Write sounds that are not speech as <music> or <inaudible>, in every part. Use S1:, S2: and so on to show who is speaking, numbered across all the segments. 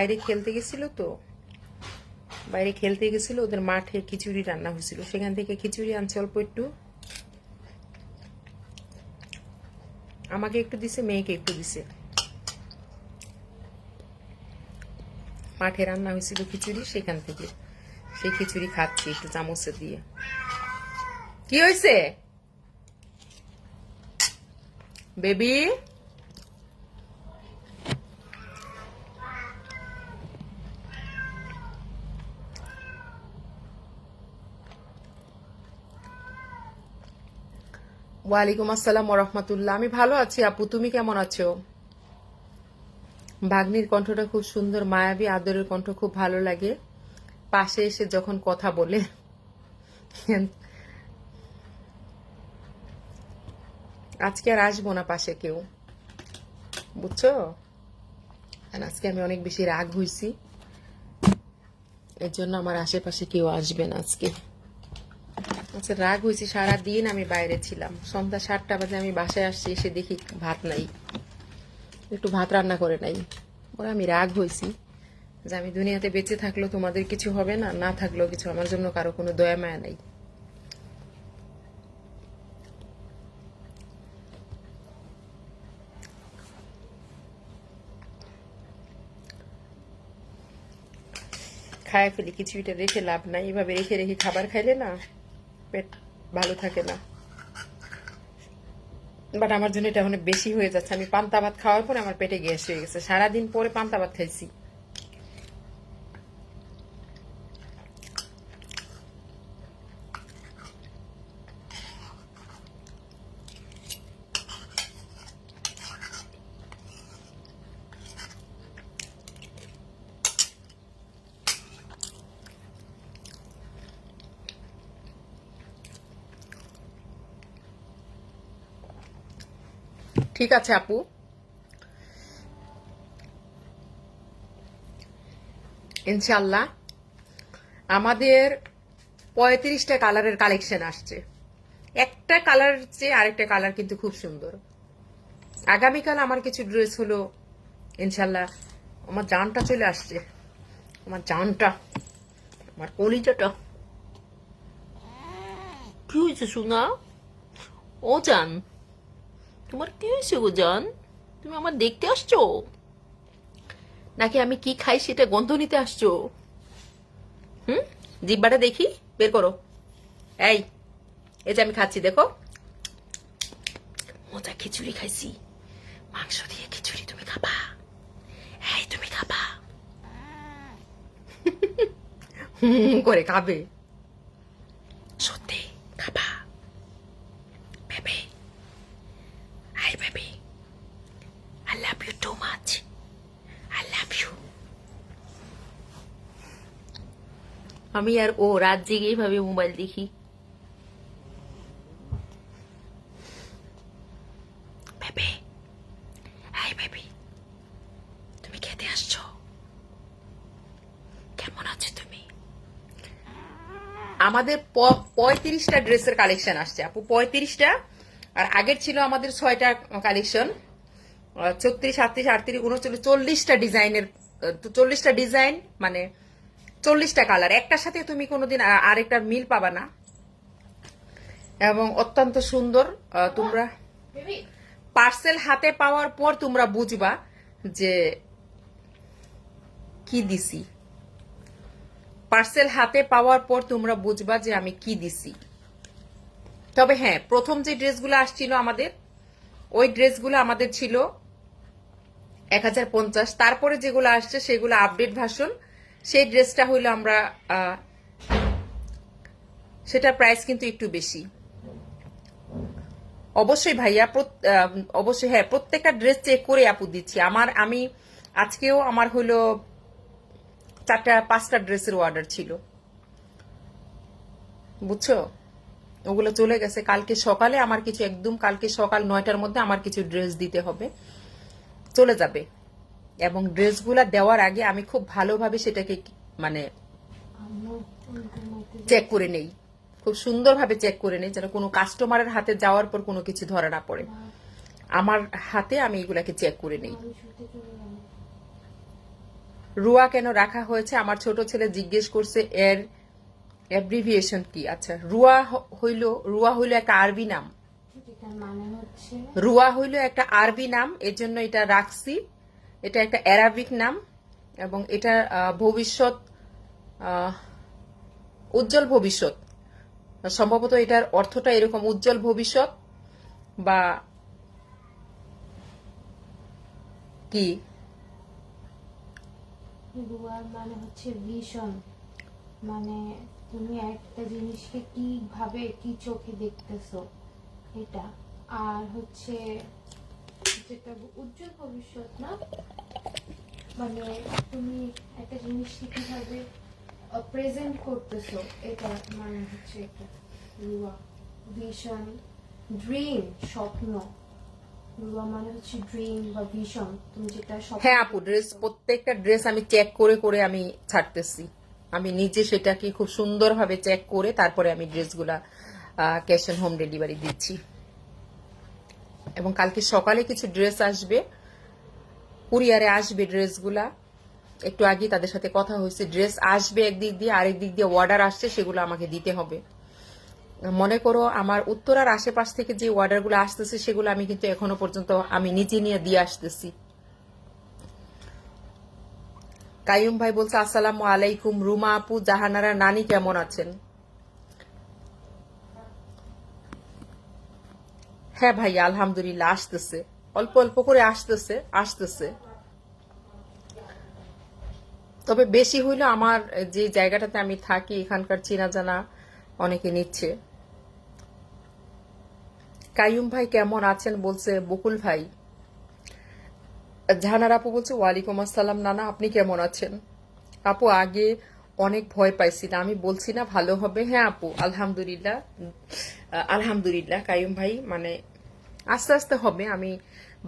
S1: বাইরে খেলতে গেছিল তো, বাইরে খেলতে গেছিল, ওদের মাঠে খিচুড়ি রান্না হয়েছিল। সেখান থেকে খিচুড়ি আনছে অল্প একটু। আমাকে একটু দিছে, মেয়েকে একটু দিছে। মাঠে রান্না হয়েছিল খিচুড়ি, সেখান থেকে সেই খিচুড়ি খাচ্ছি একটু চামচে দিয়ে। কি হয়েছে? বেবি? ওয়ালাইকুম আসসালাম রহমতুল্লাহ আমি ভালো আছি, আপু, তুমি কেমন আছো? ভাগ্নির কণ্ঠটা খুব সুন্দর, মায়াবী, আদরের কণ্ঠ খুব ভালো লাগে। পাশে এসে যখন কথা বলে, আজকে আর আসব না পাশে কেউ। বুঝছ? আজকে আমি অনেক বেশি রাগ হয়েছি এর জন্য আমার আশেপাশে কেউ আসবে না আজকে। আচ্ছা রাগ হয়েছি, সারাদিন আমি বাইরে ছিলাম। সন্ধ্যা সাতটা বাজে আমি বাসায় আসছি, এসে দেখি ভাত নাই। একটু ভাত রান্না করে নাই। ওরা আমি রাগ হয়েছি যে আমি দুনিয়াতে বেঁচে থাকলেও তোমাদের কিছু হবে না না থাকলেও কিছু। আমার জন্য কারও কোনো দয়া মায়া নাই। খায় ফেলি কিছুটা রেখে লাভ নাই। এভাবে রেখে রেখে খাবার খাইলে না পেট ভালো থাকে না। বাট আমার জন্য এটা অনেক বেশি হয়ে যাচ্ছে। আমি পান্তা ভাত খাওয়ার পরে আমার পেটে গ্যাস হয়ে গেছে। সারাদিন পরে পান্তা ভাত খাইছি। ঠিক আছে, আপু। ইনশাল্লাহ আমাদের পঁয়ত্রিশটা কালারের কালেকশন আসছে। একটা কালার চেয়ে আরেকটা কালার কিন্তু খুব সুন্দর। আগামীকাল আমার কিছু ড্রেস হলো ইনশাল্লাহ আমার জানটা চলে আসছে। আমার জানটা, আমার কলিজাটা। কি হয়েছে, সোনা? ও জান। তোমার কি হয়েছে গো জান তুমি আমার দেখতে আসছো? নাকি আমি কি খাই সেটা গন্ধ নিতে আসছো? হুম? জিব্বাটা দেখি, বের করো। এই এই যে আমি খাচ্ছি, দেখো। মজা খিচুড়ি খাইছি। মাংস দিয়ে খিচুড়ি তুমি খাবা। এই, তুমি খাবা। <laughs> হুম, করে খাবে। আমি আর ও রাত জেগে এইভাবে মোবাইল দেখি। আমাদের পঁয়ত্রিশটা ড্রেসের কালেকশন আসছে। আপু পঁয়ত্রিশটা আর আগের ছিল আমাদের ছয়টা কালেকশন ছত্রিশ আটত্রিশ আটত্রিশ উনচল্লিশ চল্লিশটা ডিজাইনের চল্লিশটা ডিজাইন মানে চল্লিশটা কালার একটার সাথে তুমি কোনোদিন আরেকটা মিল পাবা না। এবং অত্যন্ত সুন্দর তোমরা পার্সেল হাতে পাওয়ার পর তোমরা বুঝবা যে কি দিছি। পার্সেল হাতে পাওয়ার পর তোমরা বুঝবা যে আমি কি দিছি। তবে হ্যাঁ প্রথম যে ড্রেসগুলো আসছিল আমাদের, ওই ড্রেসগুলো আমাদের ছিল এক হাজার পঞ্চাশ। তারপরে যেগুলো আসছে, সেগুলো আপডেট ভার্সন সেই ড্রেসটা হইল আমরা সেটার প্রাইস কিন্তু একটু বেশি। অবশ্যই ভাইয়া অবশ্যই হ্যাঁ প্রত্যেকটা ড্রেস চেক করে আপু দিচ্ছি। আমার, আমি, আজকেও আমার হলো চারটা, পাঁচটা ড্রেসের অর্ডার ছিল। বুঝছ? ওগুলো চলে গেছে। কালকে সকালে আমার কিছু, একদম কালকে সকাল নয়টার মধ্যে আমার কিছু ড্রেস দিতে হবে। চলে যাবে। এবং ড্রেসগুলা দেওয়ার আগে আমি খুব ভালোভাবে সেটাকে মানে চেক করে নেই। খুব সুন্দরভাবে চেক করে নেই যেন কোনো কাস্টমারের হাতে যাওয়ার পর কোনো কিছু ধরা না পড়ে। আমার হাতে আমি এগুলাকে চেক করে নেই। রুয়া কেন রাখা হয়েছে? আমার ছোট ছেলে জিজ্ঞেস করছে এর অ্যাব্রিভিয়েশন কি? আচ্ছা রুয়া হইল রুয়া হইল একটা আরবি নাম।
S2: মানে
S1: রুয়া হইল একটা আরবি নাম এর জন্য এটা রাখছি। এটা একটা অ্যারাবিক নাম এবং এটা ভবিষ্যৎ উজ্জ্বল ভবিষ্যৎ। সম্ভবত এটার অর্থটা এরকম উজ্জ্বল ভবিষ্যৎ বা কি?
S2: রুয়ার মানে হচ্ছে ভিশন মানে তুমি একটা জিনিসকে কীভাবে কি চোখে দেখতেছো এটা। আর হচ্ছে যেটা উজ্জ্বল ভবিষ্যৎ না? মানে তুমি একটা জিনিসকে কীভাবে প্রেজেন্ট করতেছো এটা মানে হচ্ছে এটা রুয়া ভিশন ড্রিম স্বপ্ন। মানে
S1: হ্যাঁ আপু ড্রেস প্রত্যেকটা ড্রেস আমি চেক করে করে আমি ছাড়তেছি। আমি নিজে সেটাকে খুব সুন্দরভাবে চেক করে তারপরে আমি ড্রেসগুলা ক্যাশ অন হোম ডেলিভারি দিচ্ছি। এবং কালকে সকালে কিছু ড্রেস আসবে। কুরিয়ারে আসবে ড্রেসগুলা। একটু আগে তাদের সাথে কথা হয়েছে, ড্রেস আসবে একদিক দিয়ে, আরেক দিক দিয়ে অর্ডার আসছে, সেগুলো আমাকে দিতে হবে। মনে করো আমার উত্তরার আশেপাশ থেকে যে অর্ডারগুলো আসতেছে, সেগুলো আমি কিন্তু এখনও পর্যন্ত আমি নিজে নিয়ে দিয়ে আসতেছি। কাইয়ুম ভাই বলছে, আসসালামু আলাইকুম রুমা আপু, জাহানারা, নানি কেমন আছেন? হ্যাঁ ভাই আলহামদুলিল্লাহ, আসতেছে। অল্প অল্প করে আসতেছে আসতেছে। তবে বেশি হইল আমার যে জায়গাটাতে আমি থাকি, এখানকার চেনা জানা অনেকে নিচ্ছে। কাইয়ুম ভাই কেমন আছেন? বলছে, বকুল ভাই। জাহানার আপু বলছে, ওয়ালাইকুম আসসালাম, নানা, আপনি কেমন আছেন? আপু, আগে অনেক ভয় পাইছিলাম আমি বলছি না, ভালো হবে। হ্যাঁ আপু, আলহামদুলিল্লাহ। আলহামদুলিল্লাহ কাইম ভাই মানে আস্তে আস্তে হবে। আমি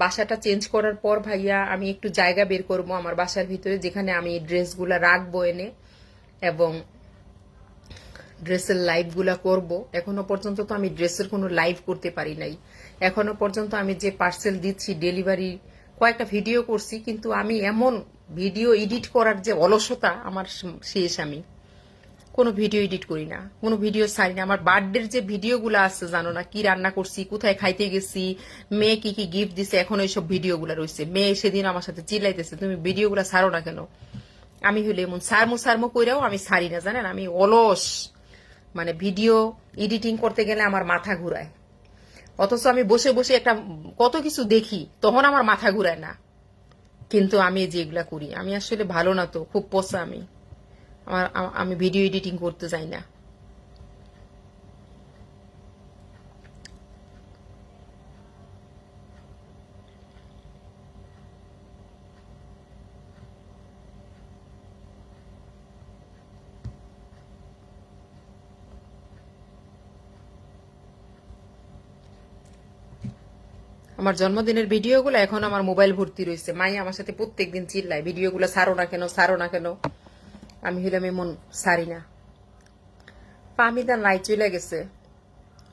S1: বাসাটা চেঞ্জ করার পর ভাইয়া আমি একটু জায়গা বের করব আমার বাসার ভিতরে, যেখানে আমি ড্রেসগুলা রাখব এনে, এবং ড্রেসের লাইভগুলা করব। এখনও পর্যন্ত তো আমি ড্রেসের কোনো লাইভ করতে পারি নাই। এখনও পর্যন্ত আমি যে পার্সেল দিচ্ছি ডেলিভারি কয়েকটা ভিডিও করছি, কিন্তু আমি এমন ভিডিও এডিট করার যে অলসতা আমার শেষ আমি। কোনো ভিডিও এডিট করি না, কোনো ভিডিও ছাড়ি না। আমার বার্থডের যে ভিডিওগুলো আছে, জানো না, কি রান্না করছি, কোথায় খাইতে গেছি, মেয়ে কি কি গিফট দিছে, এখন এইসব ভিডিওগুলো রয়েছে। মেয়ে সেদিন আমার সাথে চিল্লাইতেছে, তুমি ভিডিওগুলো ছাড়ো না কেন? আমি হলে এমন সারমো সারমো কইরাও আমি ছাড়ি না, জানেন? আমি অলস। মানে ভিডিও এডিটিং করতে গেলে আমার মাথা ঘুরায়। অথচ আমি বসে বসে একটা কত কিছু দেখি, তখন আমার মাথা ঘুরায় না। কিন্তু আমি যেগুলা করি, আমি আসলে ভালো না তো, খুব পোষা আমি। আমার আমি ভিডিও এডিটিং করতে চাই না। আমার জন্মদিনের ভিডিওগুলো এখন আমার মোবাইল ভর্তি রয়েছে। মাই আমার সাথে প্রত্যেকদিন চিল্লায়, ভিডিওগুলো সারো না কেন, সারো না কেন? আমি হইলাম এমন সারি না পামিদা নাই, চলে গেছে।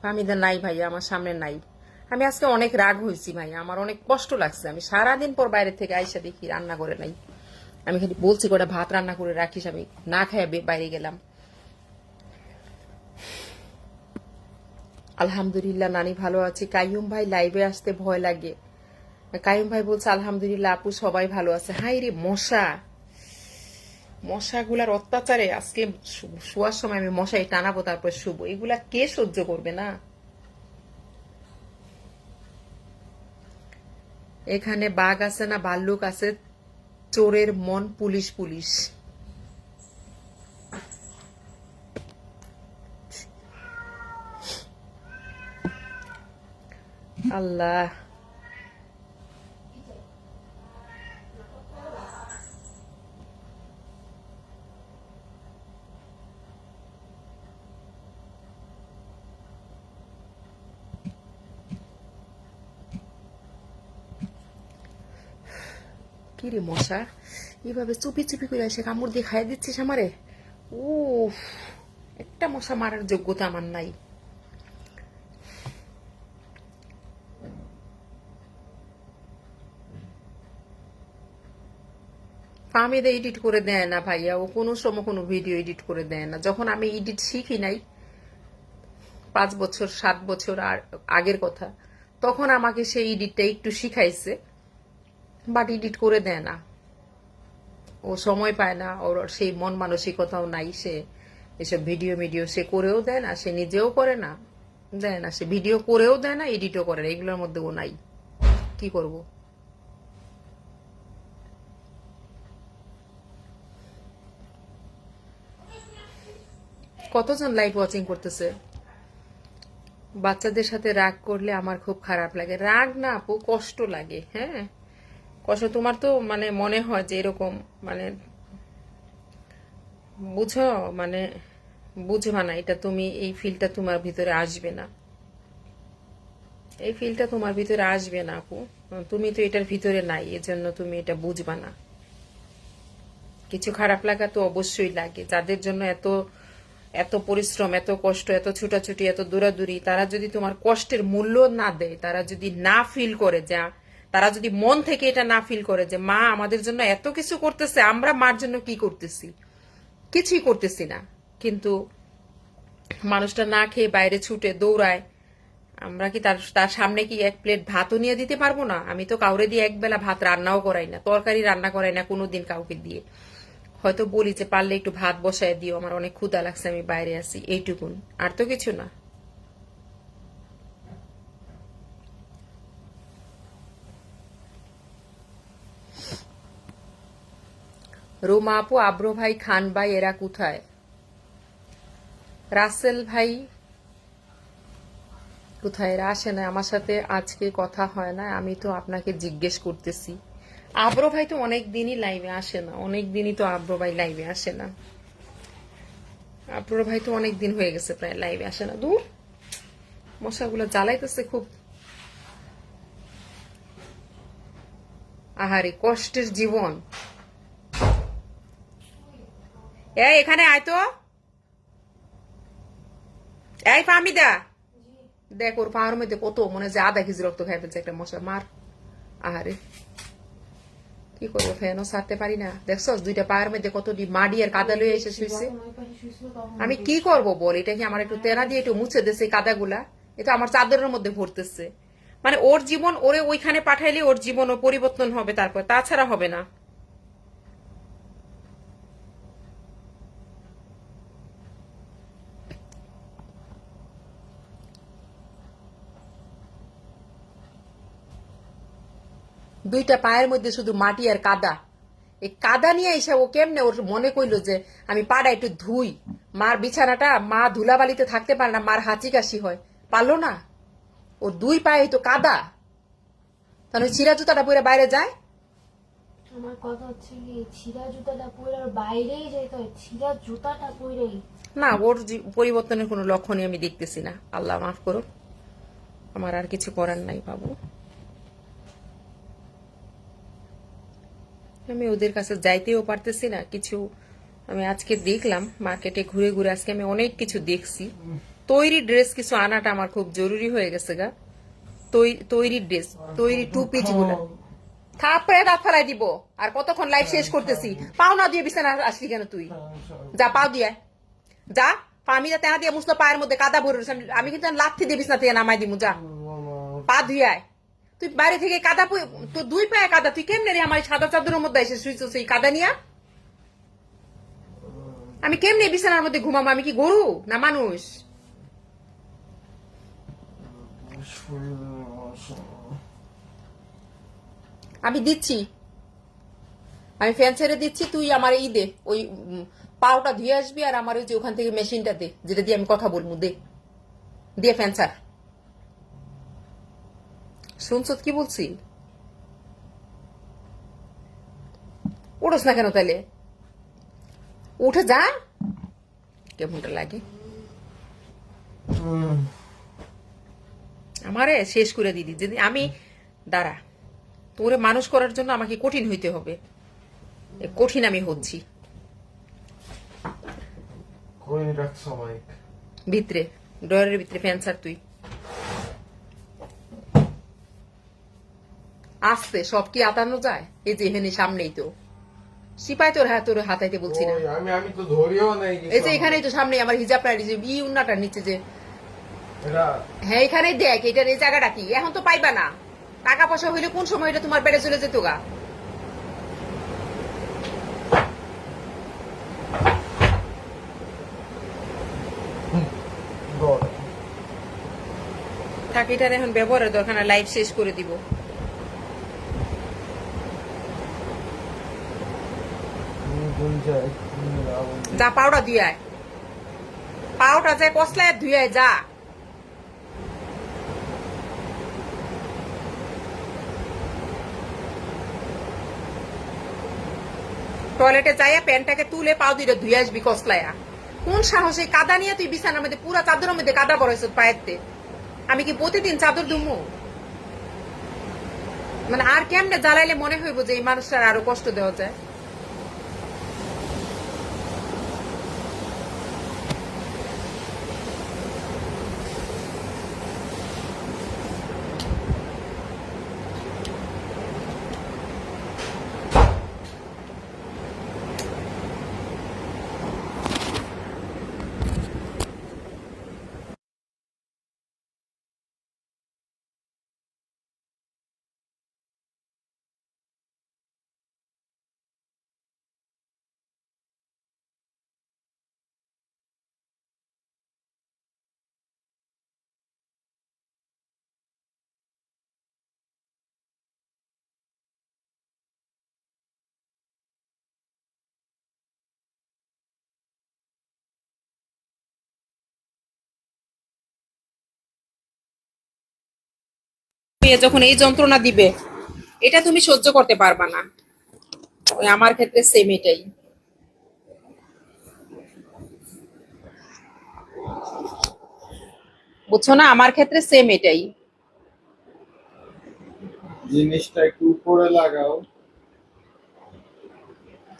S1: পামিদা নাই ভাইয়া, আমার সামনে নাই। আমি আজকে অনেক রাগ হয়েছি ভাই আমার অনেক কষ্ট লাগছে। আমি সারাদিন পর বাইরে থেকে আইসা দেখি রান্না করে নাই। আমি খালি বলছি কটা ভাত রান্না করে রাখিস, আমি না খাই বাইরে গেলাম। আলহামদুলিল্লাহ, নানি ভালো আছি। কাইয়ুম ভাই লাইভে আসতে ভয় লাগে। কাইয়ুম ভাই বলছে, আলহামদুলিল্লাহ, আপু সবাই ভালো আছে। হাই রে, মশা। মশাগুলার অত্যাচারে আজকে শোয়ার সময় আমি মশাই টানাবো, তারপর শুভ এগুলা কে সহ্য করবে না? এখানে বাঘ আছে না, ভাল্লুক আছে। চোরের মন পুলিশ পুলিশ আল্লাহ। কি রে মশা? এইভাবে চুপি চুপি করে এসে কামড় দিয়ে খাইয়ে দিচ্ছিস আমারে? ও একটা মশা মারার যোগ্যতা আমার নাই। ফামিদা এডিট করে দেয় না ভাইয়া, ও কোনো সময় কোনো ভিডিও এডিট করে দেয় না। যখন আমি এডিট শিখি নাই, পাঁচ বছর, সাত বছর আর আগের কথা, তখন আমাকে সেই এডিটটা একটু শিখাইছে বাট এডিট করে দেয় না। ও সময় পায় না, ওর সেই মন মানসিকতাও নাই, সে এসব ভিডিও মিডিও সে করেও দেয় না, সে নিজেও করে না, দেয় না। সে ভিডিও করেও দেয় না এডিটও করে না, এগুলোর মধ্যে ও নাই। কি করব? কতজন লাইভ ওয়াচিং করতেছে? বাচ্চাদের সাথে রাগ করলে আমার খুব খারাপ লাগে। রাগ না আপু, কষ্ট লাগে হ্যাঁ? কষ্ট, তোমার তো মানে মনে হয় যে এরকম মানে বুঝো মানে বুঝবা না, এটা তুমি, এই ফিলটা তোমার ভিতরে আসবে না। এই ফিলটা তোমার ভিতরে আসবে না আপু। তুমি তো এটার ভিতরে নাই, এজন্য তুমি এটা বুঝবা না। কিছু খারাপ লাগা তো অবশ্যই লাগে। যাদের জন্য এত এত পরিশ্রম, এত কষ্ট, এত ছুটাছুটি, এত দৌড়াদৌড়ি, তারা যদি তোমার কষ্টের মূল্য না দেয়, তারা যদি না ফিল করে, যা, তারা যদি মন থেকে এটা না ফিল করে যে, মা, আমাদের জন্য এত কিছু করতেছে, আমরা মার জন্য কি করতেছি? কিছুই করতেছি না। কিন্তু মানুষটা না খেয়ে বাইরে ছুটে দৌড়ায়, আমরা কি তার তার সামনে কি এক প্লেট ভাতও নিয়ে দিতে পারব না? আমি তো কাউরে দিয়ে একবেলা ভাত রান্নাও করাই না, তরকারি রান্না করাই না কোনোদিন কাউকে দিয়ে। হয়তো বলি যে পারলে একটু ভাত বসায় দিও, আমার অনেক ক্ষুদা লাগছে, আমি বাইরে আছি। এইটুকুন। আর তো কিছু না। রোমা আপু, আব্র ভাই, খান ভাই, এরা কোথায়? রাসেল ভাই, কোথায়? এরা আসে না আমার সাথে আজকে কথা হয় না আমি তো আপনাকে জিজ্ঞেস করতেছি। আব্র ভাই তো অনেক দিনই লাইভে আসে না। অনেক দিনই তো আব্র ভাই লাইভে আসে না। আব্র ভাই তো অনেক দিন হয়ে গেছে প্রায় লাইভে আসে না। দূর, মশাগুলো জ্বালাইতেছে খুব। আহারে, কষ্টের জীবন। এই, এখানে আয় তো। এই ফামিদা দেখ, ওর পাহাড়ের মধ্যে কত মনে যে আধা কেজি রক্ত খাই ফেলছে একটা মশা। মার। আহারে। কি করব ফ্যানও সারতে পারি না। দেখছস দুইটা পায়ের মধ্যে কত মাডি আর কাদা লয়ে এসে শুয়েছে আমি কি করব বল? এটা কি আমার একটু তেনা দিয়ে একটু মুছে এই কাদাগুলা? এটা আমার চাদরের মধ্যে ভরতেছে। মানে ওর জীবন ওরে ওইখানে পাঠাইলে ওর জীবন ও পরিবর্তন হবে তারপর। তাছাড়া হবে না। দুইটা পায়ের মধ্যে শুধু মাটি আর কাদা। এই কাদা নিয়ে এসে ও কেমনে ওর মনে কইলো যে আমি পাড়া একটু ধুই। মার বিছানাটা মা ধুলাবালিতে থাকতে পারে না মার হাঁচি কাশি হয়। পারল না? ওর দুই পায়ে তো কাদা। তাহলে চিরা জুতাটা পরে বাইরে যায়?
S2: আমার কথা হচ্ছে কি ছিঁড়া জুতাটা পরে বাইরেই যেতে হয়। ছিঁড়া জুতাটা পরেই।
S1: না ওর পরিবর্তনের কোনো লক্ষণই আমি দেখতেছি না। আল্লাহ মাফ করো আমার আর কিছু করার নাই বাবু। আমি ওদের কাছে যাইতেও পারতেছি না। কিছু আমি আজকে দেখলাম মার্কেটে ঘুরে ঘুরে আজকে আমি অনেক কিছু দেখছি। তৈরি ড্রেস কিছু আনাটা আমার খুব জরুরি হয়ে গেছে গা। তৈরি ড্রেস তৈরি টু পিচগুলা থাপড়ে দাঁত ফেলাই দিব। আর কতক্ষণ লাইফ শেষ করতেছি। পাও না দিয়ে বিছানা আসলি কেন তুই? যা পাও দিয়ে। যা পামিটা তেনা দিয়ে মুসলো পায়ের মধ্যে কাদা ভরে। আমি- আমি কিন্তু লাথি দিয়ে বিছনা থেকে নামাই দিমু যা। পা ধুয়ে আয়। তুই বাইরে থেকে কাদা তোর দুই পায়ে কাদা, তুই কেমনে রে আমার সাদা চাদরের মধ্যে এসে শুয়েছ সেই কাদা নিয়া? আমি কেমনে বিছানার মধ্যে ঘুমাবো? আমি কি গরু না মানুষ? আমি দিচ্ছি। আমি ফ্যান ছেড়ে দিচ্ছি, তুই আমার ই দে, ওই পাওটা ধুয়ে আসবি আর আমার ওই যে ওখান থেকে মেশিনটা দে, যেটা দিয়ে আমি কথা বলব, দে। দিয়ে ফ্যান ছাড়। শুনছ কি বলছি? উঠোস না কেন তাহলে উঠে যা। কেমনটা লাগে? আমারে শেষ করে দিদি যদি আমি দাঁড়া তোরে মানুষ করার জন্য আমাকে কঠিন হইতে হবে। এ কঠিন আমি হচ্ছি। ভিতরে ডয়ারের ভিতরে ফ্যান্সার তুই। আসতে সব কি আতানো যায়? এই যে এখানে সামনেই তো। সিপাই তোর হাত তোর হাতাইতে বলছি না।
S3: আমি আমি তো ধরিও নাই
S1: এই যে এখানেই তো সামনে আমার হিজাব এই যে ই উন্নাটার নিচে যে হ্যাঁ এখানেই দেখ এটার এই জায়গাটা কি? এখন তো পাইবা না। টাকা পয়সা হইলে কোন সময় এটা তোমার বেড়ে চলে যেত গা? থাক এটার এখন ব্যবহারের দরকার না লাইভ শেষ করে দিব
S3: তুমি কোন যায় তুমি রাবণ
S1: যা, পাউডার ধুয়ায় পাউডার যায় কসলায় ধুয়ায় যা। টয়লেটে যাইয়া প্যান্টটাকে তুলে পাও দুইটা ধুয়ে আসবি কসলায়া কোন সাহসে কাদা নিয়ে তুই বিছানার মধ্যে, পুরা চাদরের মধ্যে কাদা পড়াইছ পায়েতে আমি কি প্রতিদিন চাদর ধুমু? মানে আর কেমনে জ্বালাইলে মনে হইব যে এই মানুষটার আরও কষ্ট দেওয়া যায়? মেয়ে যখন এই যন্ত্রণা দিবে এটা তুমি সহ্য করতে পারবা না। ওই আমার ক্ষেত্রে সেম এটাই। বুঝছ না? আমার ক্ষেত্রে সেম এটাই।
S3: জিনিসটা একটু উপরে লাগাও।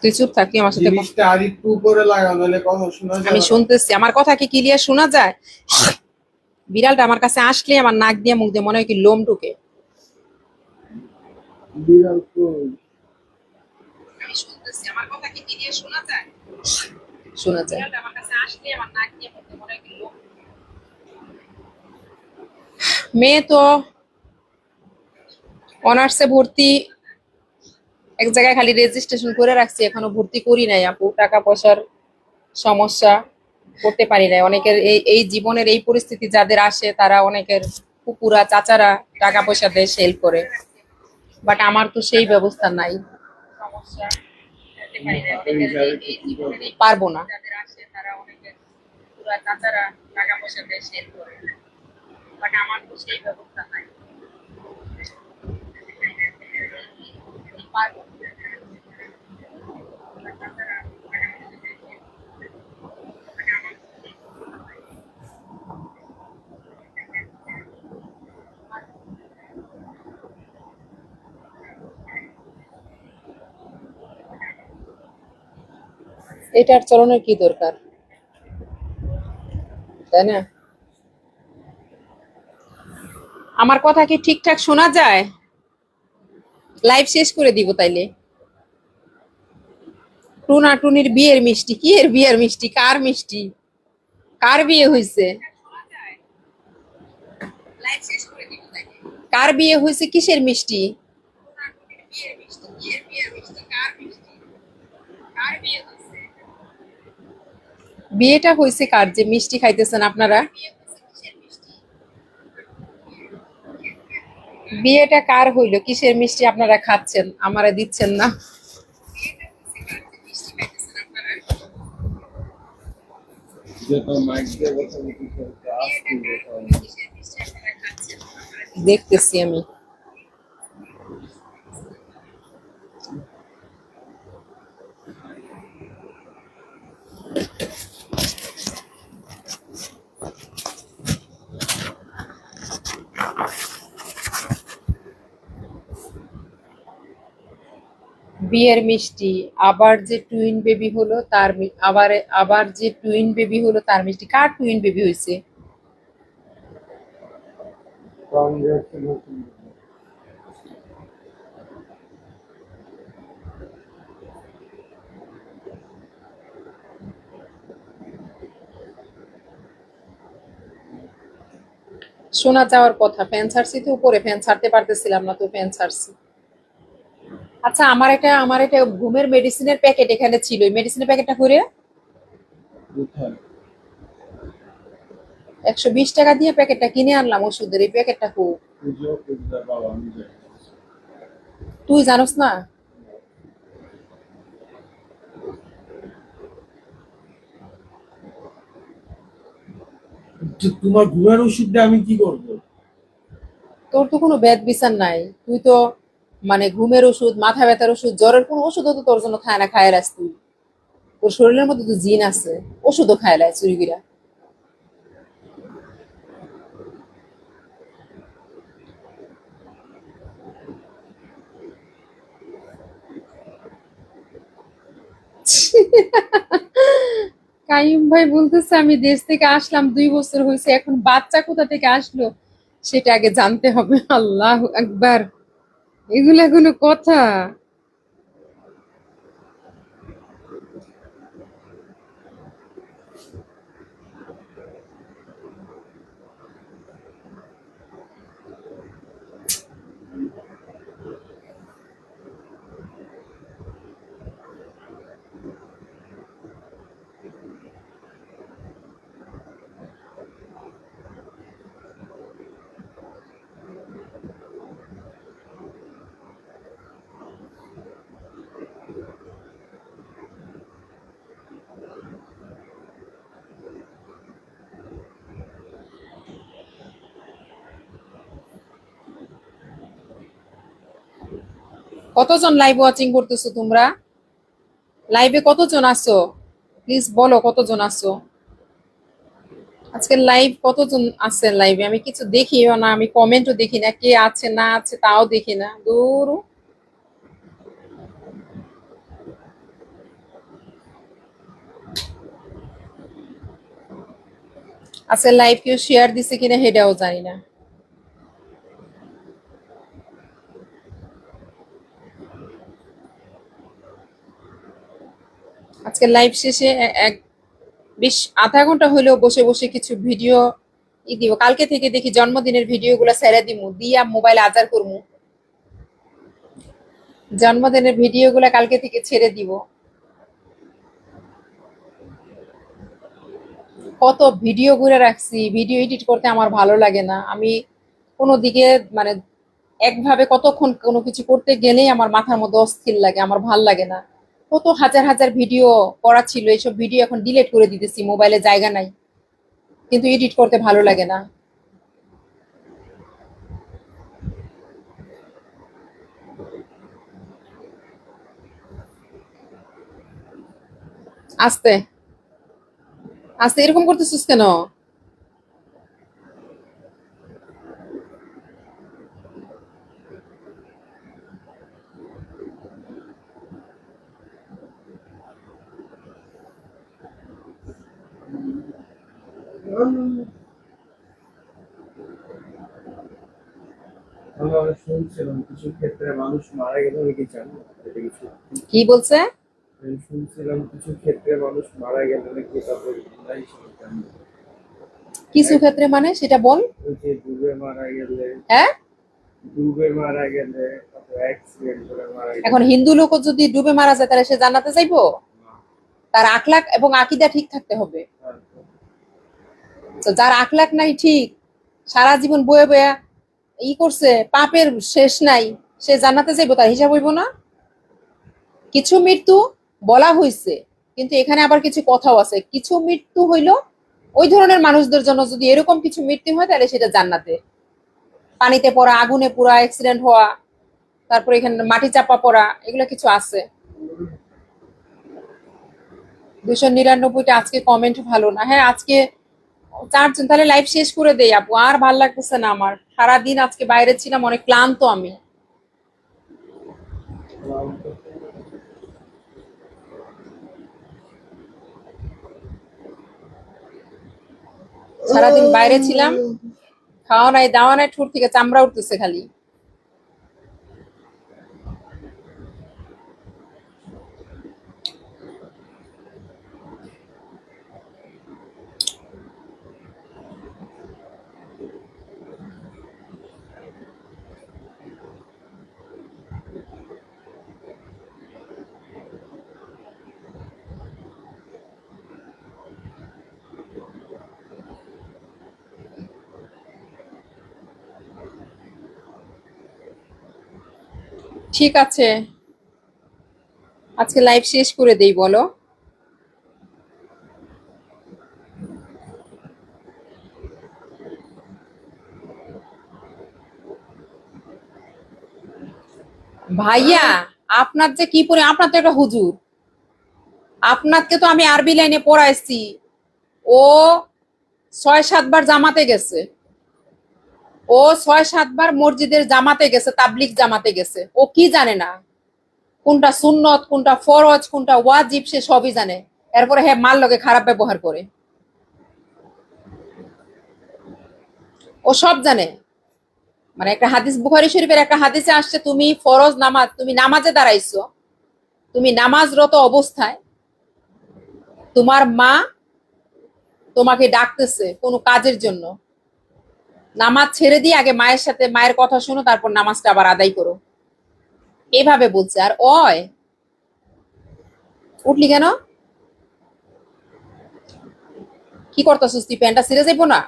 S1: তুই চুপ থাকি আমার সাথে
S3: জিনিসটা আর একটু উপরে লাগাও নাহলে কথা শোনা যাবে
S1: আমি। শুনতেছি। আমার কথা কি ক্লিয়ার শোনা যায়? বিড়ালটা আমার কাছে আসলে আমার নাক দিয়ে মুখ দিয়ে মনে হয় কি লোম ঢুকে।
S3: বিড়াল
S1: আমি শুনতেছি আমার কথা কি ক্লিয়ার শোনা যায়? শোনা যায়। আমার কাছে আসলে আমার নাক দিয়ে মুখ দিয়ে মনে হয় কি লোম। মেয়ে তো অনার্সে ভর্তি এক জায়গায় খালি রেজিস্ট্রেশন করে রাখছি এখনও ভর্তি করি নাই আপু টাকা পয়সার সমস্যা। করতে পারি নাই। অনেকের এই এই জীবনের এই পরিস্থিতি যাদের আসে, তারা অনেকের কুকুরা, চাচারা টাকা পয়সা দেয় হেল্প করে। বাট আমার তো সেই ব্যবস্থা নাই। সমস্যা করতে পারি নাই। অনেকের এই- এই জীবনের এই পারব না যাদের আসে তারা অনেকের কুকুরা চাচারা টাকা পয়সা দেয় হেল্প করে বাট আমার তো সেই ব্যবস্থা নাই পারব না। এটার চলনের কি দরকার? তাই না? আমার কথা কি ঠিকঠাক শোনা যায়? লাইভ শেষ করে দিব তাইলে। টুনা টুনির বিয়ের মিষ্টি কি এর বিয়ের মিষ্টি কার মিষ্টি? কার বিয়ে হয়েছে কার বিয়ে হয়েছে কিসের মিষ্টি? বিয়েটা হয়েছে কার? যে মিষ্টি খাইতেছেন আপনারা? বিয়েটা কার হইল? কিসের মিষ্টি আপনারা খাচ্ছেন? আমারা দিচ্ছেন না।
S3: দেখতেছি আমি। দিয়ে কথা
S1: বিয়ের মিষ্টি, আবার যে টুইন বেবি হলো তার আবার আবার যে টুইন বেবি হলো তার মিষ্টি, কার টুইন বেবি হয়েছে? শোনা যাওয়ার কথা ফ্যান ছাড়ছি তো উপরে ফ্যান ছাড়তে পারতেছিলাম না তো ফ্যান ছাড়ছি আচ্ছা আমার একটা আমার একটা ঘুমের মেডিসিনের প্যাকেট এখানে ছিল। এই মেডিসিনের প্যাকেটটা করে
S3: কোথায়?
S1: একশো বিশ টাকা দিয়ে প্যাকেটটা কিনে আনলাম ওষুধের। এই প্যাকেটটা খুব তুই জানোস না?
S3: তোমার ঘুমের ওষুধটা আমি কি করব?
S1: তোর তো কোনো ব্যাদ বিচার নাই। তুই তো মানে ঘুমের ওষুধ, মাথা ব্যথার ওষুধ, জ্বরের কোনো ওষুধও তো তোর জন্য খায় না, খায় রাস তুই তোর শরীরের মধ্যে তো জিন আছে, ওষুধও খায় লাই চুরিগিরা। কাইম ভাই বলতেছে, আমি দেশ থেকে আসলাম, দুই বছর হয়েছে, এখন বাচ্চা কোথা থেকে আসলো? সেটা আগে জানতে হবে। আল্লাহ একবার এগুলা কোনো কথা। কতজন লাইভ ওয়াচিং করতেছো তোমরা? লাইভে কতজন আছো? প্লিজ বলো কতজন আছো? আজকে লাইভ কতজন আছেন লাইভে আমি কিছু দেখিও না, আমি কমেন্টও দেখি না, কে আছে, না আছে তাও দেখি না। দূর। আজকে লাইভ কেউ শেয়ার দিছে কিনা সেটাও জানি না। আজকে লাইভ শেষে এক বিশ আধা ঘণ্টা হলেও বসে বসে কিছু ভিডিও ই দিব। কালকে থেকে দেখি জন্মদিনের ভিডিও গুলা ছেড়ে দিমু, দিয়া মোবাইল আজার করমু। জন্মদিনের ভিডিও গুলা কালকে থেকে ছেড়ে দিব। কত ভিডিও করে রাখছি ভিডিও এডিট করতে আমার ভালো লাগে না। আমি কোনো দিকে মানে একভাবে কতক্ষণ কোনো কিছু করতে গেলেই আমার মাথার মধ্যে অস্থির লাগে, আমার ভালো লাগে না। কত হাজার হাজার ভিডিও করা ছিল, এইসব ভিডিও এখন ডিলিট করে দিতেছি মোবাইলে জায়গা নাই। কিন্তু এডিট করতে ভালো লাগে না। আস্তে। আস্তে এরকম করতেছিস কেন?
S3: শুনছিলাম কিছু ক্ষেত্রে মানুষ মারা গেলে অনেকে জানে কিছু।
S1: কি বলছে?
S3: আমি শুনছিলাম কিছু ক্ষেত্রে মানুষ মারা গেলে নাকি তাদের গুণা হিসেবে জানে। না।
S1: কিছু ক্ষেত্রে মানে সেটা বল।
S3: যে ডুবে মারা গেলে
S1: হ্যাঁ?
S3: ডুবে মারা গেলে
S1: এখন হিন্দু লোক যদি ডুবে মারা যায় তাহলে সে জানাতে
S3: চাইব
S1: তার আখলাখ এবং আকিদা ঠিক থাকতে হবে।
S3: তারপর
S1: তো যার আখলাখ নাই ঠিক, সারা জীবন বয়ে বয়ে ই করছে, পাপের শেষ নাই, সে জান্নাতে যাইবো, তার হিসাব হইব না। কিছু মৃত্যু বলা হয়েছে কিন্তু এখানে আবার কিছু কথাও আছে। কিছু মৃত্যু হইল ওই ধরনের মানুষদের জন্য যদি এরকম কিছু মৃত্যু হয়, তাহলে সেটা জান্নাতে। পানিতে পড়া, আগুনে পুরা অ্যাক্সিডেন্ট হওয়া, তারপরে এখানে মাটি চাপা পড়া, এগুলো কিছু আছে। দুশো নিরানব্বইটা আজকে কমেন্ট ভালো না। হ্যাঁ আজকে চারজন তাহলে লাইফ শেষ করে দেই আপু, আর ভালো লাগতেছে না আমার। সারাদিন আজকে বাইরে ছিলাম, অনেক ক্লান্ত আমি। সারাদিন বাইরে ছিলাম, খাওয়া নাই, দাওয়া নাই ঠুর থেকে চামড়া উঠতেছে খালি। ঠিক আছে। আজকে লাইভ শেষ করে দেই, বলো। ভাইয়া, আপনার যে কি পরে আপনার তো একটা হুজুর। আপনাকে তো আমি আরবি লাইনে পড়াইছি। ও ছয় সাতবার জামাতে গেছে। ও ছয় সাতবার মসজিদের জামাতে গেছে তাবলিক জামাতে গেছে। ও কি জানে না? কোনটা সুন্নত, কোনটা ফরজ, কোনটা ওয়াজিব, সে সবই জানে। এরপরে হ্যাঁ মাল লগে খারাপ ব্যবহার করে। ও সব জানে। মানে একটা হাদিস, বুখারি শরীফের একটা হাদিসে আসছে, তুমি ফরজ নামাজ, তুমি নামাজে দাঁড়াইছো, তুমি নামাজরত অবস্থায় তোমার মা তোমাকে ডাকতেছে কোনো কাজের জন্য। নামাজ ছেড়ে দিয়ে আগে মায়ের সাথে মায়ের কথা শোনো তারপর নামাজটা আবার আদায় করো। এভাবে বলছে। আর অয় উঠলি কেন? কি করতেছিস তুই প্যান্টটা ছিঁড়ে যাইবো না?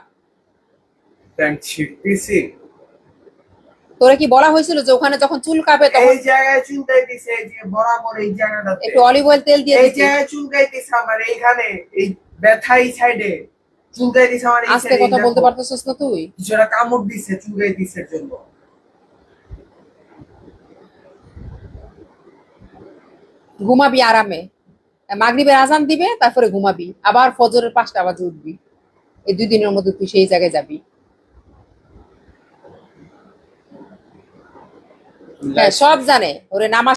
S1: তোরে কি বলা হয়েছিল যে ওখানে যখন চুল কাঁপে তখন
S3: এই জায়গায় চুলকাই দিছে এই যে বরাবর এই জায়গাটাতে।
S1: একটু অলিভ অয়েল তেল দিয়ে
S3: এই জায়গায় চুলকাই দিছে আমার এইখানে এই ব্যথা এই সাইডে চুলকাই দিছে আমার
S1: আজকে কথা বলতে পারতেছিস না তুই?
S3: কিছুটা কামড় দিছে চুলকাই দিছে জন্য।
S1: ঘুমাবি আরামে। মাগরিবের আজান দিবে তারপরে ঘুমাবি। আবার ফজরের পাঁচটা বাজে উঠবি। এই দুই দিনের মধ্যে তুই সেই জায়গায় যাবি। হ্যাঁ সব জানে। ওরে নামাজ